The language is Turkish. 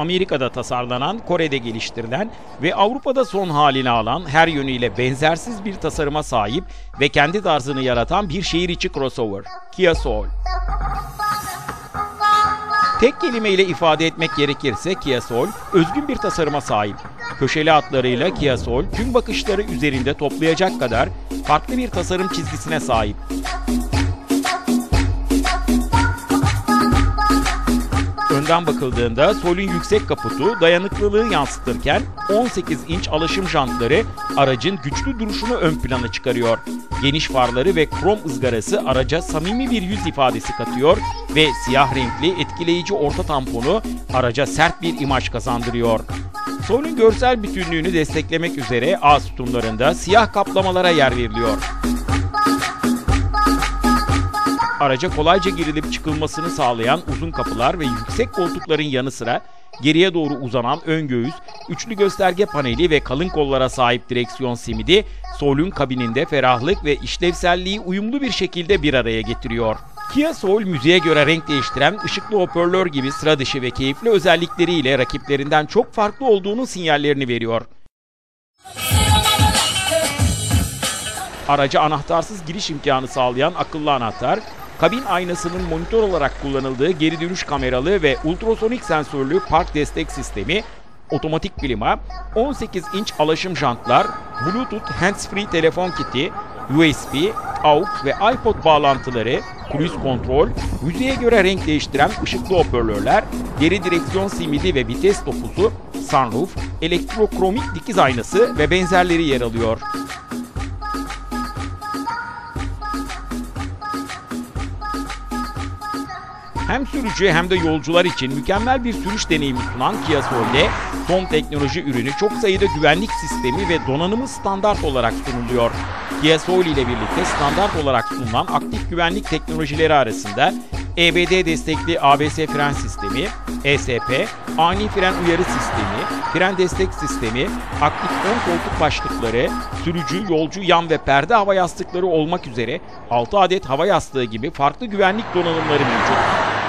Amerika'da tasarlanan, Kore'de geliştirilen ve Avrupa'da son halini alan her yönüyle benzersiz bir tasarıma sahip ve kendi tarzını yaratan bir şehir içi crossover. Kia Soul. Tek kelimeyle ifade etmek gerekirse Kia Soul özgün bir tasarıma sahip. Köşeli hatlarıyla Kia Soul tüm bakışları üzerinde toplayacak kadar farklı bir tasarım çizgisine sahip. Önden bakıldığında Sol'ün yüksek kaputu dayanıklılığı yansıtırken 18 inç alaşım jantları aracın güçlü duruşunu ön plana çıkarıyor. Geniş farları ve krom ızgarası araca samimi bir yüz ifadesi katıyor ve siyah renkli etkileyici orta tamponu araca sert bir imaj kazandırıyor. Sol'ün görsel bütünlüğünü desteklemek üzere A sütunlarında siyah kaplamalara yer veriliyor. Araca kolayca girilip çıkılmasını sağlayan uzun kapılar ve yüksek koltukların yanı sıra geriye doğru uzanan ön göğüs, üçlü gösterge paneli ve kalın kollara sahip direksiyon simidi, Soul'ün kabininde ferahlık ve işlevselliği uyumlu bir şekilde bir araya getiriyor. Kia Soul müziğe göre renk değiştiren ışıklı hoparlör gibi sıra dışı ve keyifli özellikleriyle rakiplerinden çok farklı olduğunu sinyallerini veriyor. Araca anahtarsız giriş imkanı sağlayan akıllı anahtar, kabin aynasının monitör olarak kullanıldığı geri dönüş kameralı ve ultrasonik sensörlü park destek sistemi, otomatik klima, 18 inç alaşım jantlar, Bluetooth hands-free telefon kiti, USB, AUX ve iPod bağlantıları, cruise kontrol, müziğe göre renk değiştiren ışıklı hoparlörler, geri direksiyon simidi ve vites topuzu, sunroof, elektrokromik dikiz aynası ve benzerleri yer alıyor. Hem sürücü hem de yolcular için mükemmel bir sürüş deneyimi sunan Kia Soul'de son teknoloji ürünü çok sayıda güvenlik sistemi ve donanımı standart olarak sunuluyor. Kia Soul ile birlikte standart olarak sunulan aktif güvenlik teknolojileri arasında EBD destekli ABS fren sistemi, ESP, ani fren uyarı sistemi, fren destek sistemi, aktif ön koltuk başlıkları, sürücü, yolcu, yan ve perde hava yastıkları olmak üzere 6 adet hava yastığı gibi farklı güvenlik donanımları mevcut.